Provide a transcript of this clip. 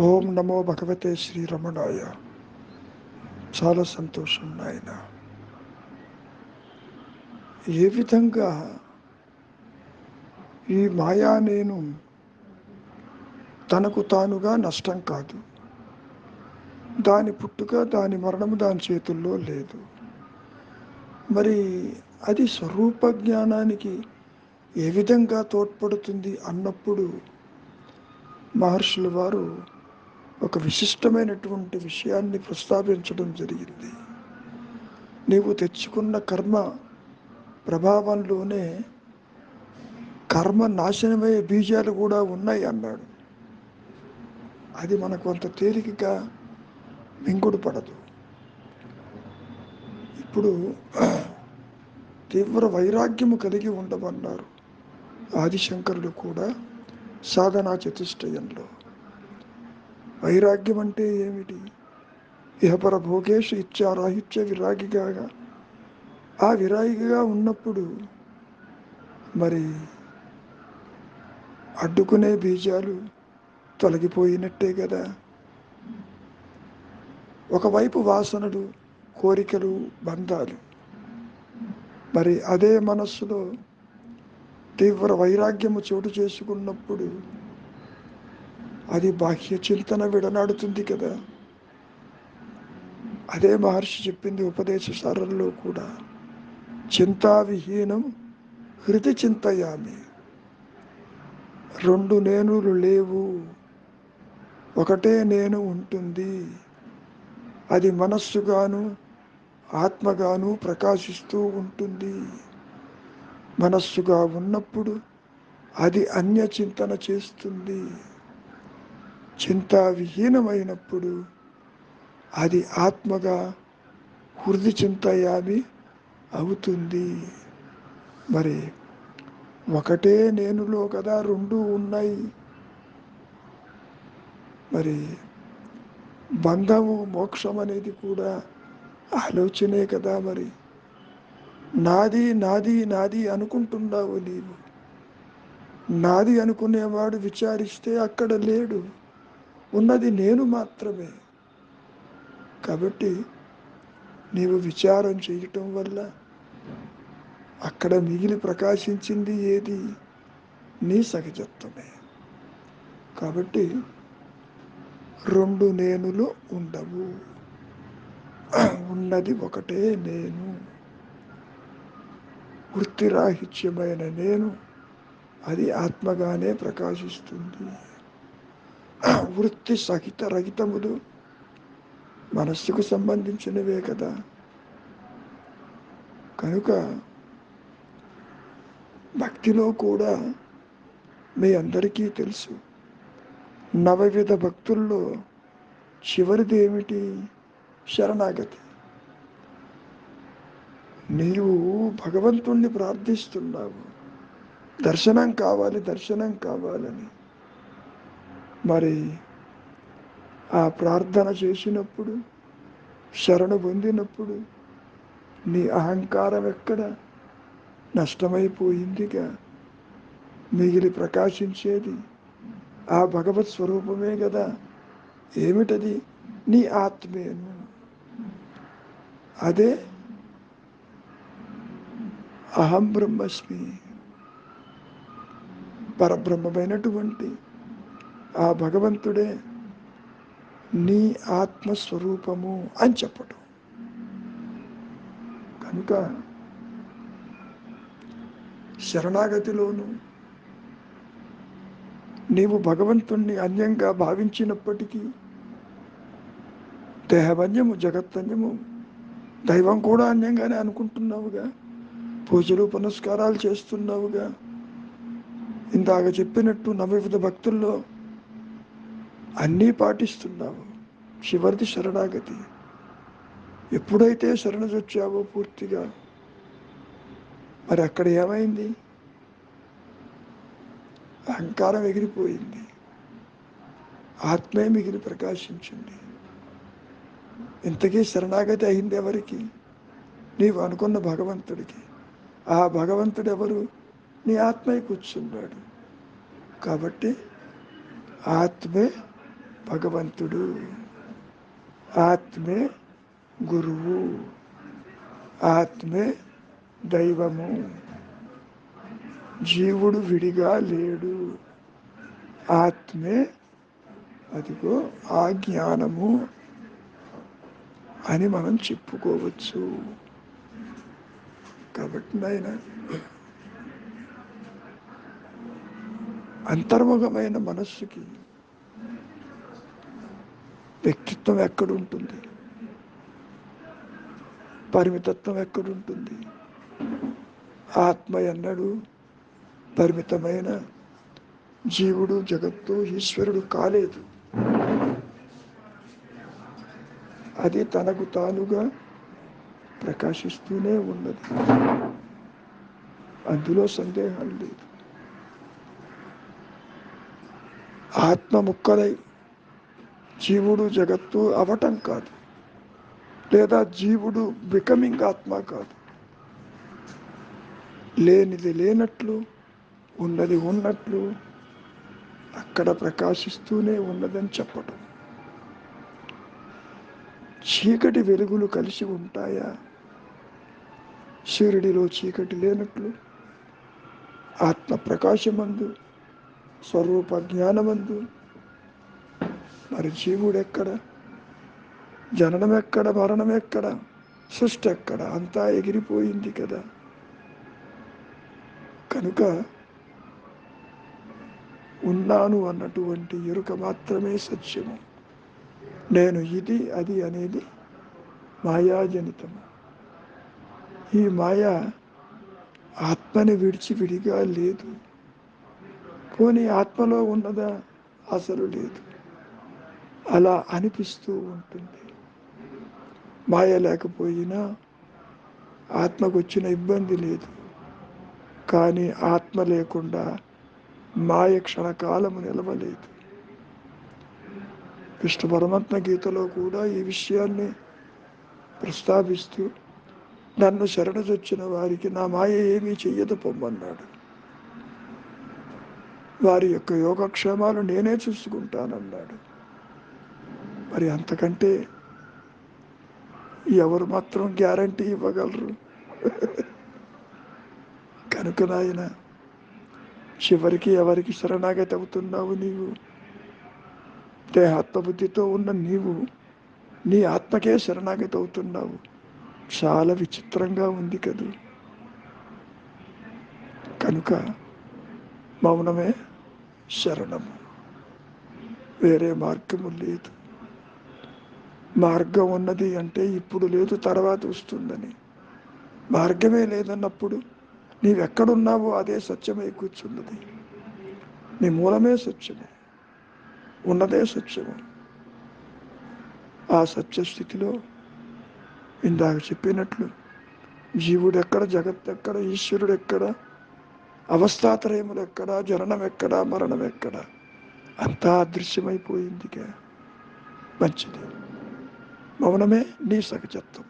ఓం నమో భగవతే శ్రీరమణాయ. చాలా సంతోషం నాయన. ఏ విధంగా ఈ మాయా నేను తనకు తానుగా నష్టం కాదు. దాని పుట్టుక దాని మరణము దాని చేతుల్లో లేదు. మరి అది స్వరూప జ్ఞానానికి ఏ విధంగా తోడ్పడుతుంది అన్నప్పుడు మహర్షుల వారు ఒక విశిష్టమైనటువంటి విషయాన్ని ప్రస్తావించడం జరిగింది. నీవు తెచ్చుకున్న కర్మ ప్రభావంలోనే కర్మ నాశనమయ్యే బీజాలు కూడా ఉన్నాయి అన్నాడు. అది మనకు అంత తేలికగా మింగుడు పడదు. ఇప్పుడు తీవ్ర వైరాగ్యము కలిగి ఉండమన్నారు ఆదిశంకరుడు కూడా సాధనా చతుష్టయంలో. వైరాగ్యం అంటే ఏమిటి? ఇహపర భోగేష్ ఇచ్చారాహిత్య విరాగిగా ఆ విరాగిగా ఉన్నప్పుడు మరి అడ్డుకునే బీజాలు తొలగిపోయినట్టే కదా. ఒకవైపు వాసనలు కోరికలు బంధాలు. మరి అదే మనస్సులో తీవ్ర వైరాగ్యము చోటు చేసుకున్నప్పుడు అది బాహ్య చింతన విడనాడుతుంది కదా. అదే మహర్షి చెప్పింది ఉపదేశ సారంలో కూడా. చింతావిహీనం హృది చింతయామి. రెండు నేనులు లేవు. ఒకటే నేను ఉంటుంది. అది మనస్సుగాను ఆత్మగాను ప్రకాశిస్తూ ఉంటుంది. మనస్సుగా ఉన్నప్పుడు అది అన్య చింతన చేస్తుంది. చింతావిహీనమైనప్పుడు అది ఆత్మగా హృది చింతయామి అవుతుంది. మరి ఒకటే నేనులో కదా రెండు ఉన్నాయి. మరి బంధము మోక్షం అనేది కూడా ఆలోచనే కదా మరి. నాది నాది నాది అనుకుంటున్నావు నీవు. నాది అనుకునేవాడు విచారిస్తే అక్కడ లేడు. ఉన్నది నేను మాత్రమే. కాబట్టి నీవు విచారం చేయటం వల్ల అక్కడ మిగిలి ప్రకాశించింది ఏది? నీ సహజత్వమే. కాబట్టి రెండు నేనులు ఉండవు. ఉన్నది ఒకటే నేను. వృత్తిరాహిత్యమైన నేను అది ఆత్మగానే ప్రకాశిస్తుంది. వృత్తి సహిత రహితములు మనస్సుకు సంబంధించినవే కదా. కనుక భక్తిలో కూడా మీ అందరికీ తెలుసు. నవవిధ భక్తుల్లో చివరిది ఏమిటి? శరణాగతి. నీవు భగవంతుణ్ణి ప్రార్థిస్తున్నావు. దర్శనం కావాలి దర్శనం కావాలని. మరి ఆ ప్రార్థన చేసినప్పుడు శరణు పొందినప్పుడు నీ అహంకారం ఎక్కడ? నష్టమైపోయిందిగా. మిగిలి ప్రకాశించేది ఆ భగవత్ స్వరూపమే కదా. ఏమిటది? నీ ఆత్మేను అదే అహం బ్రహ్మస్మి. పరబ్రహ్మమైనటువంటి ఆ భగవంతుడే నీ ఆత్మస్వరూపము అని చెప్పటం. కనుక శరణాగతిలోను నీవు భగవంతుణ్ణి అన్యంగా భావించినప్పటికీ దేహవన్యము జగత్తన్యము దైవం కూడా అన్యంగానే అనుకుంటున్నావుగా. పూజలు పునస్కారాలు చేస్తున్నావుగా. ఇందాక చెప్పినట్టు నవవిధ భక్తుల్లో అన్నీ పాటిస్తున్నావు చివరిది శరణాగతి. ఎప్పుడైతే శరణజొచ్చావో పూర్తిగా. మరి అక్కడ ఏమైంది? అహంకారం ఎగిరిపోయింది. ఆత్మే మిగిలి ప్రకాశించింది. ఇంతకీ శరణాగతి అయింది ఎవరికి? నీవు అనుకున్న భగవంతుడికి. ఆ భగవంతుడు ఎవరు నీ ఆత్మే కూర్చున్నాడు. కాబట్టి ఆత్మే భగవంతుడు ఆత్మే గురువు ఆత్మే దైవము. జీవుడు విడిగా లేడు. ఆత్మే అదిగో ఆ జ్ఞానము అని మనం చెప్పుకోవచ్చు. కాబట్టి నాయన అంతర్ముఖమైన మనస్సుకి వ్యక్తిత్వం ఎక్కడుంటుంది? పరిమితత్వం ఎక్కడుంటుంది? ఆత్మ ఎన్నడు పరిమితమైన జీవుడు జగత్తు ఈశ్వరుడు కాలేదు. అది తనకు తానుగా ప్రకాశిస్తూనే ఉన్నది. అందులో సందేహం లేదు. ఆత్మ ముక్కలై జీవుడు జగత్తు అవటం కాదు. లేదా జీవుడు బికమింగ్ ఆత్మ కాదు. లేనిది లేనట్లు ఉన్నది ఉన్నట్లు అక్కడ ప్రకాశిస్తూనే ఉన్నదని చెప్పటం. చీకటి వెలుగులు కలిసి ఉంటాయా? సూర్యుడిలో చీకటి లేనట్లు ఆత్మ ప్రకాశమందు స్వరూప జ్ఞానమందు మరి జీవుడు ఎక్కడ? జననం ఎక్కడ? మరణం ఎక్కడ? సృష్టి ఎక్కడ? అంతా ఎగిరిపోయింది కదా. కనుక ఉన్నాను అన్నటువంటి ఎరుక మాత్రమే సత్యము. నేను ఇది అది అనేది మాయాజనితము. ఈ మాయ ఆత్మని విడిచి విడిగా లేదు. పోనీ ఆత్మలో ఉన్నదా? అసలు లేదు. అలా అనిపిస్తూ ఉంటుంది. మాయ లేకపోయినా ఆత్మకు వచ్చిన ఇబ్బంది లేదు. కానీ ఆత్మ లేకుండా మాయ క్షణకాలము నిలవలేదు. కృష్ణ పరమాత్మ గీతలో కూడా ఈ విషయాన్ని ప్రస్తావిస్తూ నన్ను శరణజొచ్చిన వారికి నా మాయ ఏమీ చెయ్యదు పొమ్మన్నాడు. వారి యొక్క యోగక్షేమాలు నేనే చూసుకుంటానన్నాడు. మరి అంతకంటే ఎవరు మాత్రం గ్యారంటీ ఇవ్వగలరు? కనుక నాయన చివరికి ఎవరికి శరణాగతి అవుతున్నావు నీవు? దేహాత్మబుద్ధితో ఉన్న నీవు నీ ఆత్మకే శరణాగతి అవుతున్నావు. చాలా విచిత్రంగా ఉంది కదూ. కనుక మౌనమే శరణము. వేరే మార్గము లేదు. మార్గం ఉన్నది అంటే ఇప్పుడు లేదు తర్వాత వస్తుందని. మార్గమే లేదన్నప్పుడు నీవెక్కడున్నావో అదే సత్యమై కూర్చున్నది. నీ మూలమే సత్యమే ఉన్నదే సత్యము. ఆ సత్యస్థితిలో ఇందాక చెప్పినట్లు జీవుడు ఎక్కడ జగత్ ఎక్కడ ఈశ్వరుడు ఎక్కడ అవస్థాత్రయములు ఎక్కడ జననం ఎక్కడ మరణం ఎక్కడ అంతా అదృశ్యమైపోయిందిగా. మంచిది. మౌనమే నీ సహజత్వం